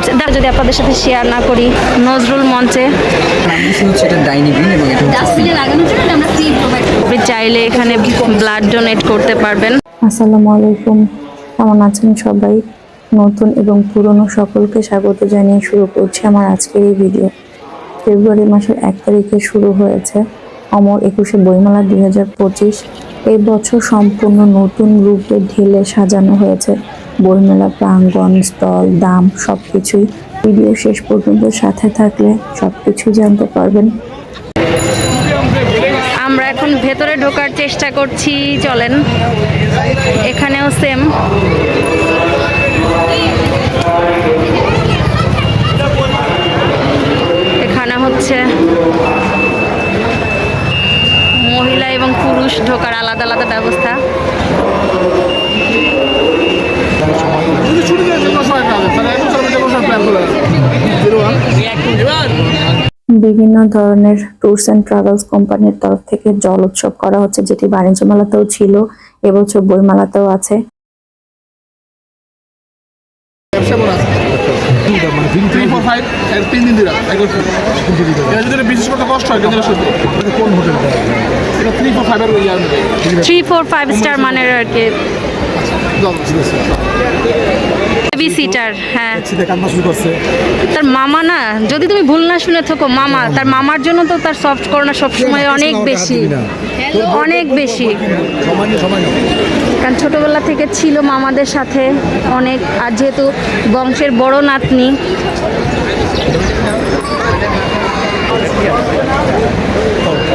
করছে। দেখা যদি আপনাদের সাথে শেয়ার না করি নজরুল মঞ্চে। আপনি চাইলে এখানে ব্লাড ডোনেট করতে পারবেন। আসসালামু আলাইকুম। কেমন আছেন সবাই? নতুন এবং পুরনো সকলকে স্বাগত জানিয়ে শুরু করছি আমার আজকের এই ভিডিও ফেব্রুয়ারি মাসের এক তারিখে শুরু হয়েছে অমর একুশে বইমেলা দুই হাজার পঁচিশ। এই বছর সম্পূর্ণ নতুন রূপে ঢেলে সাজানো হয়েছে। বইমেলা, প্রাঙ্গণ, স্থল, দাম সব কিছুই ভিডিও শেষ পর্যন্ত সাথে থাকলে সব কিছুই জানতে পারবেন। আমরা এখন ভেতরে ঢোকার চেষ্টা করছি, চলেন। এখানেও সেম এখানে হচ্ছে মহিলা এবং পুরুষ ঢোকার আলাদা আলাদা ব্যবস্থা যদি ছুটি দিয়ে যে কোনো সময় পাবে তাহলে এক বছর যে কোনো সময় প্ল্যান করে জিরো ওয়ান এবার বিভিন্ন ধরনের ট্যুরস অ্যান্ড ট্রাভেলস কোম্পানির তরফ থেকে জল উৎসব করা হচ্ছে যেটি বাণিজ্য মেলাতেও ছিল এবছর বইমেলাতেও আছে। আছে। থ্রি ফোর ফাইভ তিন দিন দিলাম যদি বিশেষ করতে কষ্ট হয় কিন্তু কোন হোটেল এটা থ্রি ফোর ফাইভ এর ইয়ার নেবে থ্রি ফোর ফাইভ স্টার মানের আর কি। বেবি সিটার হ্যাঁ। তার মামা না যদি তুমি ভুল না শুনে থাকো মামা তার মামার জন্য তো তার সফট করোনা সবসময় অনেক বেশি। অনেক বেশি। কারণ ছোটবেলা থেকে ছিল মামাদের সাথে অনেক আর যেহেতু বংশের বড় নাতনি।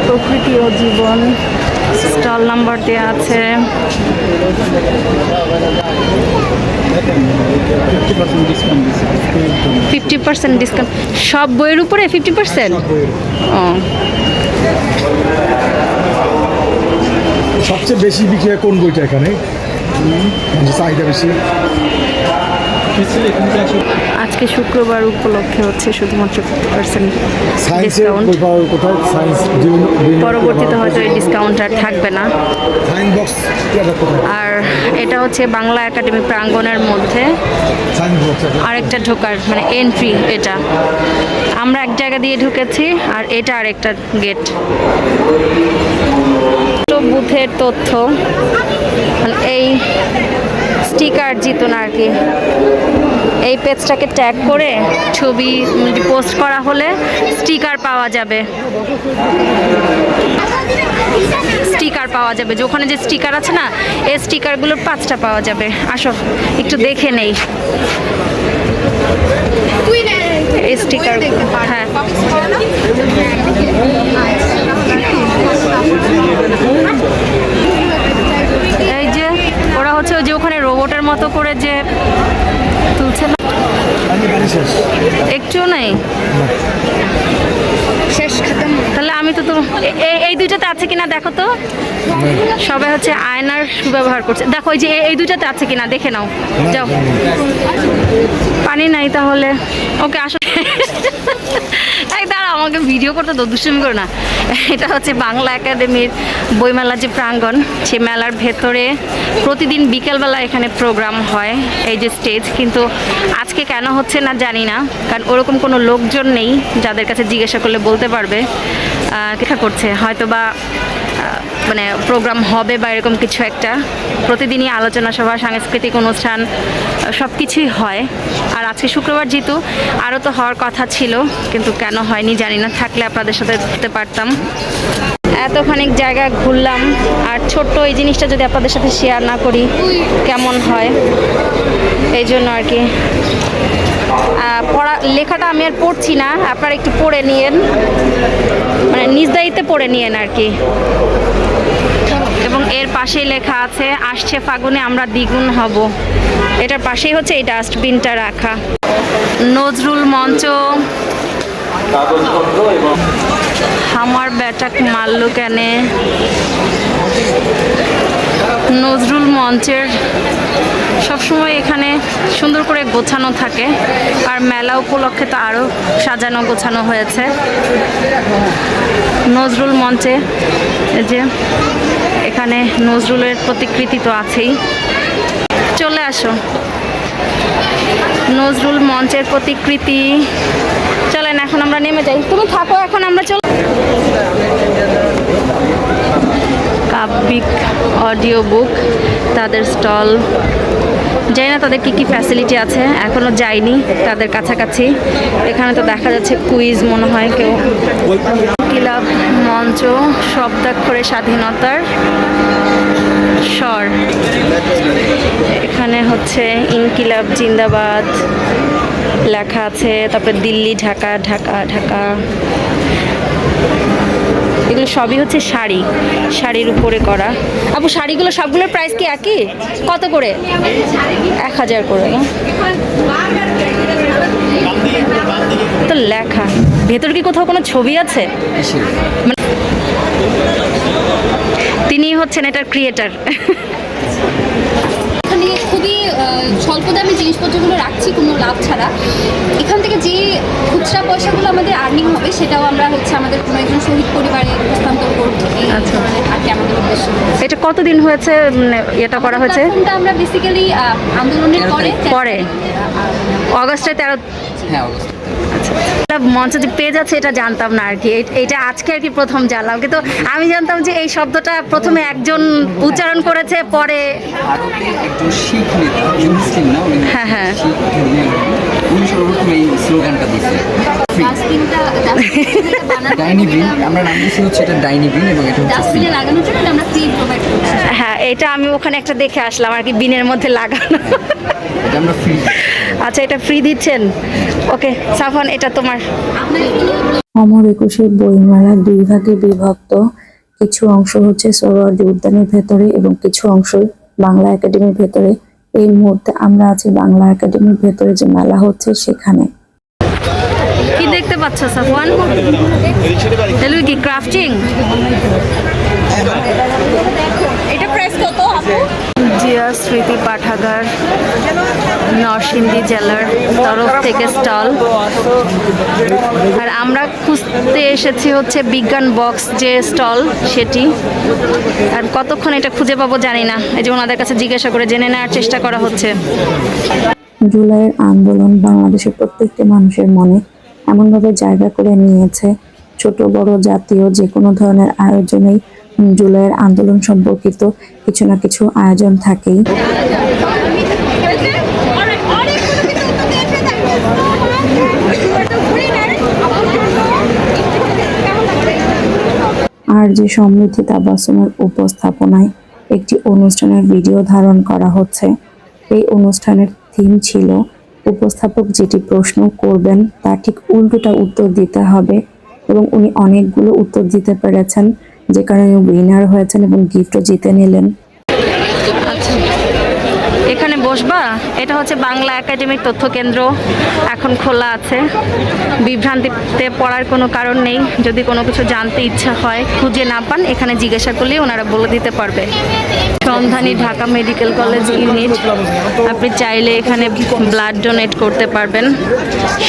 প্রকৃতি ও জীবন। স্টল নাম্বার দেওয়া আছে। ফিফটি পার্সেন্ট ডিসকাউন্ট সব বইয়ের উপরে ফিফটি পার্সেন্ট? ও। সবচেয়ে বেশি বিক্রি হয় কোন বইটা এখানে? মানে চাহিদা বেশি। আজকে শুক্রবার উপলক্ষে হচ্ছে শুধুমাত্র ফিফটি পার্সেন্ট ডিসকাউন্ট পরবর্তীতে হয়তো এই ডিসকাউন্ট আর থাকবে না। আর এটা হচ্ছে বাংলা একাডেমি প্রাঙ্গণের মধ্যে। আরেকটা ঢোকার মানে এন্ট্রি এটা। আমরা এক জায়গা দিয়ে ঢুকেছি আর এটা আরেকটা গেট বুথের তথ্য। মানে এই স্টিকার জিতুন আর কি। এই পেজটাকে ট্যাগ করে ছবি পোস্ট করা হলে স্টিকার পাওয়া যাবে। স্টিকার পাওয়া যাবে। যে ওখানে যে স্টিকার আছে না, এই স্টিকারগুলোর পাঁচটা পাওয়া যাবে। আসো, একটু দেখে নেই। স্টিকার হ্যাঁ এই যে ওরা হচ্ছে ওই যে রোবটের মতো করে যে তুলছে না। একটুও নেই। শেষ খতম। তাহলে আমি তো এই দুইটাতে আছে কিনা দেখো তো। সবাই হচ্ছে আয়নার ব্যবহার করছে। দেখো এই যে এই দুইটাতে আছে কিনা দেখে নাও। যাও। পানি নাই তাহলে। ওকে আসো। আমাকে ভিডিও করতে তো দুষ্টুমি করো না। এটা হচ্ছে বাংলা একাডেমির বইমেলার যে প্রাঙ্গণ, সে মেলার ভেতরে প্রতিদিন বিকেলবেলা এখানে প্রোগ্রাম হয়, এই যে স্টেজ কিন্তু আজকে কেন হচ্ছে না জানি না, কারণ ওরকম কোনো লোকজন নেই যাদের কাছে জিজ্ঞাসা করলে বলতে পারবে দেখা করছে? হয়তো বা মানে প্রোগ্রাম হবে বা এরকম কিছু একটা। প্রতিদিনই আলোচনা সভা, সাংস্কৃতিক অনুষ্ঠান সব কিছুই হয়। আর আজকে শুক্রবার যেহেতু, আরও তো হওয়ার কথা ছিল, কিন্তু কেন হয়নি জানি না, থাকলে আপনাদের সাথে যেতে পারতাম। এতখানিক জায়গা ঘুরলাম, আর ছোট্ট এই জিনিসটা যদি আপনাদের সাথে শেয়ার না করি, কেমন হয়? এই জন্য আর কি। পড়া, লেখাটা আমি আর পড়ছি না, আপনারা একটু পড়ে নিয়েন। মানে নিজ দায়িত্বে পড়ে নিয়েন আর কি। এর পাশেই লেখা আছে আসছে ফাগুনে আমরা দ্বিগুণ হব। এটার পাশেই হচ্ছে এই ডাস্টবিনটা রাখা। নজরুল মঞ্চ। আমার ব্যাটাক মারলো কেনে? নজরুল মঞ্চের সবসময় এখানে সুন্দর করে গোছানো থাকে। আর মেলা উপলক্ষে তো আরও সাজানো গোছানো হয়েছে। নজরুল মঞ্চে এই যে এখানে নজরুলের প্রতিকৃতি তো আছেই। চলে আসো। নজরুল মঞ্চের প্রতিকৃতি। চলেন, এখন আমরা নেমে যাই। তুমি থাকো, এখন আমরা চল কাব্যিক অডিও বুক, তাদের স্টল। জানি না তাদের কী কী ফ্যাসিলিটি আছে এখনও যাইনি তাদের কাছাকাছি। এখানে তো দেখা যাচ্ছে কুইজ মনে হয় কেউ। কিলাব, মঞ্চ, শব্দাক্ষরে স্বাধীনতার স্বর। এখানে হচ্ছে ইনকিলাব, জিন্দাবাদ লেখা আছে, তারপরে দিল্লি, ঢাকা ঢাকা ঢাকা। এগুলো সবই হচ্ছে শাড়ি শাড়ির উপরে করা। আপু শাড়িগুলো সবগুলোর প্রাইস কি একই? কত করে? এক হাজার করে। তো লেখা। ভেতর কি কোথাও কোনো ছবি আছে? মানে তিনি হচ্ছেন এটার ক্রিয়েটার স্বল্প দামে জিনিসপত্রগুলো রাখছি কোনো লাভ ছাড়া। এখান থেকে যে খুচরা পয়সাগুলো আমাদের আর্নিং হবে সেটাও আমরা হচ্ছে আমাদের কোনো একজন শহীদ পরিবারে হস্তান্তর করব। এই আচ্ছা। আর কি আমাদের উদ্দেশ্য। এটা কতদিন হয়েছে এটা করা হয়েছে? আমরা বেসিক্যালি আন্দোলনের পরে পরে। অগস্টে তেরো হ্যাঁ একটা মঞ্চ যে পেজ আছে এটা জানতাম না আর কি। এই- এইটা আজকে আর কি প্রথম জানলাম। কিন্তু আমি জানতাম যে এই শব্দটা প্রথমে একজন উচ্চারণ করেছে পরে ভারতে একজন শিখ নেতা মুসলিম না? উনি হ্যাঁ, হ্যাঁ। শিখ ধর্মীয় লোক। উনি সর্বপ্রথম এই স্লোগানটা দিয়েছে ডাস্টবিনটা বানানো ডাইনি বিন আমরা হচ্ছে এটা এবং এটা লাগানোর জন্য আমরা ফ্রি প্রোভাইড করছি। হ্যাঁ এটা আমি ওখানে একটা দেখে আসলাম আর কি বিনের মধ্যে লাগানো। এটা আমরা ফ্রি আচ্ছা এটা ফ্রি দিচ্ছেন? ওকে সাফান এটা তোমার। অমর একুশের বইমেলা দুই ভাগে বিভক্ত। কিছু অংশ হচ্ছে সোহরাওয়ার্দী উদ্যানের ভেতরে এবং কিছু অংশ বাংলা একাডেমির ভেতরে। এই মুহূর্তে আমরা আছি বাংলা একাডেমির ভেতরে যে মেলা হচ্ছে সেখানে। কি দেখতে পাচ্ছ সাফওয়ান? এগুলো কি ক্রাফটিং এটা প্রাইস কত আপু? জিয়া স্মৃতি পাঠাগার। নরসিংদী জেলার তরফ থেকে স্টল। আর আমরা খুঁজতে এসেছি হচ্ছে বিজ্ঞান বক্স যে স্টল, সেটি। আর কতক্ষণ এটা খুঁজে পাবো জানি না। এই যে ওনাদের কাছে জিজ্ঞাসা করে জেনে নেওয়ার চেষ্টা করা হচ্ছে। জুলাইয়ের আন্দোলন বাংলাদেশের প্রত্যেকটি মানুষের মনে এমনভাবে জায়গা করে নিয়েছে। ছোট, বড়, জাতীয় যে কোনো ধরনের আয়োজনেই জুলাইয়ের আন্দোলন সম্পর্কিত কিছু না কিছু আয়োজন থাকেই। আর যে সমৃদ্ধি তাবাসমের উপস্থাপনায় একটি অনুষ্ঠানের ভিডিও ধারণ করা হচ্ছে। এই অনুষ্ঠানের থিম ছিল, উপস্থাপক যেটি প্রশ্ন করবেন তা ঠিক উল্টোটা উত্তর দিতে হবে এবং উনি অনেকগুলো উত্তর দিতে পেরেছেন, যে কারণে উইনার হয়েছেন এবং গিফটও জিতে নিলেন। এখানে বসবা? এটা হচ্ছে বাংলা একাডেমির তথ্য কেন্দ্র। এখন খোলা আছে। বিভ্রান্তিতে পড়ার কোনো কারণ নেই। যদি কোনো কিছু জানতে ইচ্ছা হয়, খুঁজে না পান, এখানে জিজ্ঞাসা করলেই ওনারা বলে দিতে পারবে। সন্ধানী ঢাকা মেডিকেল কলেজ ইউনিট। আপনি চাইলে এখানে ব্লাড ডোনেট করতে পারবেন।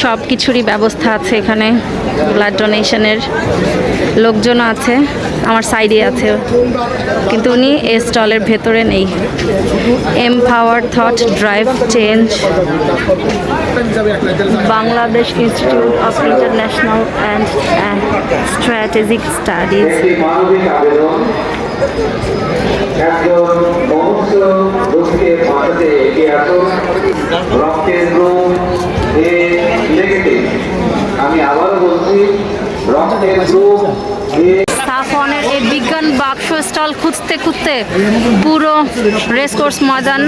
সব কিছুরই ব্যবস্থা আছে এখানে। ব্লাড ডোনেশনের লোকজন আছে। আমার সাইডে আছে। কিন্তু উনি এই স্টলের ভেতরে নেই। Empower thought drive change Bangladesh Institute of International and Strategic Studies আমি বলছি, রক্তের এ সাফনের এই বিজ্ঞান বাক্স স্টল খুঁজতে খুঁজতে পুরো রেস কোর্স ময়দান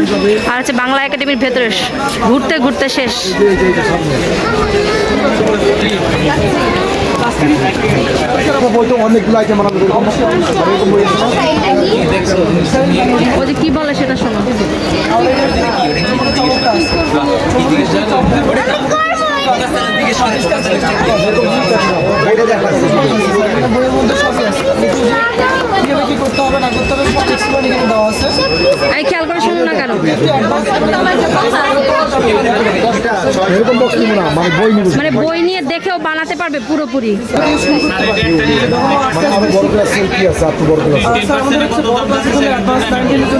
আর হচ্ছে বাংলা একাডেমির ভেতরে ঘুরতে ঘুরতে শেষ। যে কি বলে সেটা শোনো মধ্যে সবই আছে কিন্তু যে কীভাবে কি করতে হবে না করতে হবে সব এক্সপ্লেন এখানে দেওয়া আছে এই খেয়াল করে শুনুন না কেন এরকম বক্স নিব না মানে বই নিব মানে বই নিয়ে দেখেও বানাতে পারবে পুরোপুরি মানে আরও বড় ক্লাস কি আছে আর তো বড় ক্লাস স্যার আমাদের হচ্ছে বড় ক্লাসের জন্য অ্যাডভান্স নাইনটিনের জন্য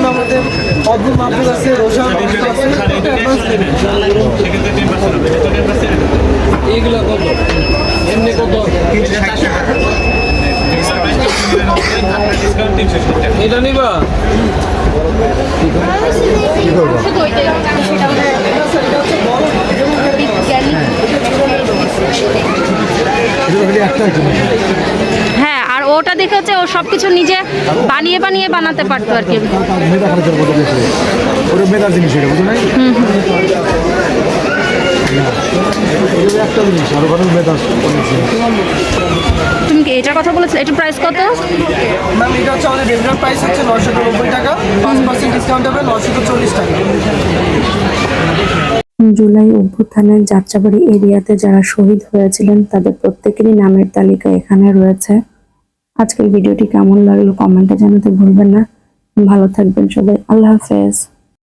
আমাদের অদ্ভুত মাহফুজ আছে রোশন আছে অ্যাডভান্স এইগুলো কত? এমনি কত? এটা নিবা? কি করব হ্যাঁ আর ওটা দেখে হচ্ছে ও সব কিছু নিজে বানিয়ে বানিয়ে বানাতে পারতো আর কি। মেধা জিনিস তুমি কি এটার কথা বলেছিলে? এটার প্রাইস কত? ম্যাম এটা হচ্ছে আমাদের রেগুলার প্রাইস হচ্ছে নশো নব্বই টাকা। পাঁচ পার্সেন্ট ডিসকাউন্ট হবে নশো চল্লিশ টাকা। জুলাই অভ্যুত্থানের যাত্রাবাড়ি এরিয়াতে যারা শহীদ হয়েছিলেন তাদের প্রত্যেকেরই নামের তালিকা এখানে রয়েছে। আজকের ভিডিওটি কেমন লাগল কমেন্টে জানাতে ভুলবেন না। ভালো থাকবেন সবাই। আল্লাহ হাফেজ।